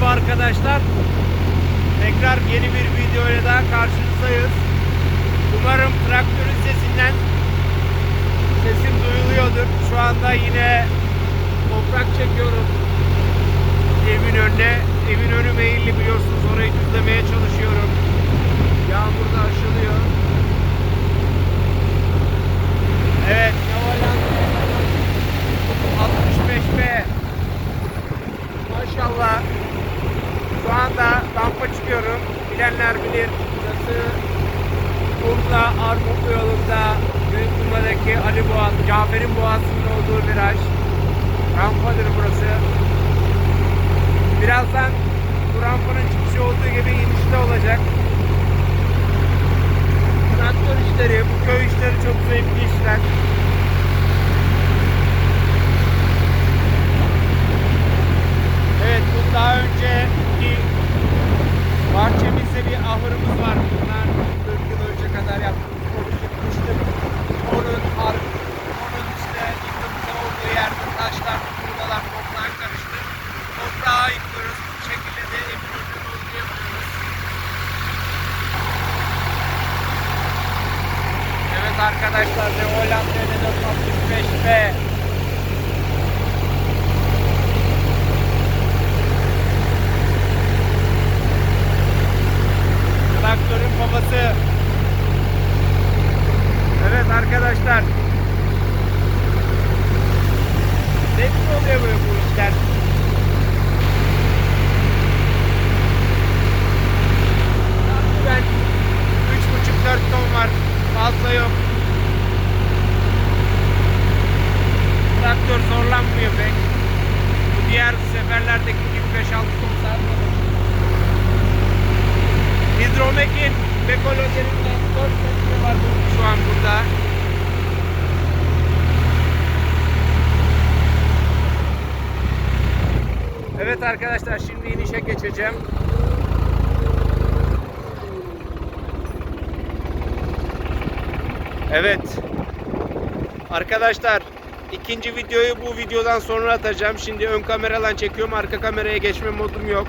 Merhaba arkadaşlar. Tekrar yeni bir videoyla daha karşınızdayız. Umarım traktörün sesinden sesim duyuluyordur. Şu anda yine toprak çekiyorum evin önüne. Evin önü meyilli biliyorsunuz orayı düzlemeye çalışıyorum. Yağmur da aşılıyor. Evet, Yavalan 65B Maşallah. Rampa çıkıyorum. Bilenler bilir. Burası Urla Armutlu yolunda Büyükkumla'daki Ali Boğaz, Cafer'in Boğazı'nın olduğu viraj. Rampadır burası. Birazdan bu rampanın çıkışı olduğu gibi inişte olacak. Traktör işleri, bu yerde taşlar, tuğlalar, toprak karıştı. Toprağı yıkıyoruz. Bu şekilde de evin önünü. Evet arkadaşlar de Hollanda 465B Traktörün babası. Evet arkadaşlar. Seferlerdeki gibi 5-6 ton saat alır. Hidromekin Bekolojerinden 4 metre var şu an burada. Evet arkadaşlar şimdi inişe geçeceğim. Evet. Arkadaşlar ikinci videoyu bu videodan sonra atacağım. Şimdi ön kameradan çekiyorum. Arka kameraya geçme modum yok.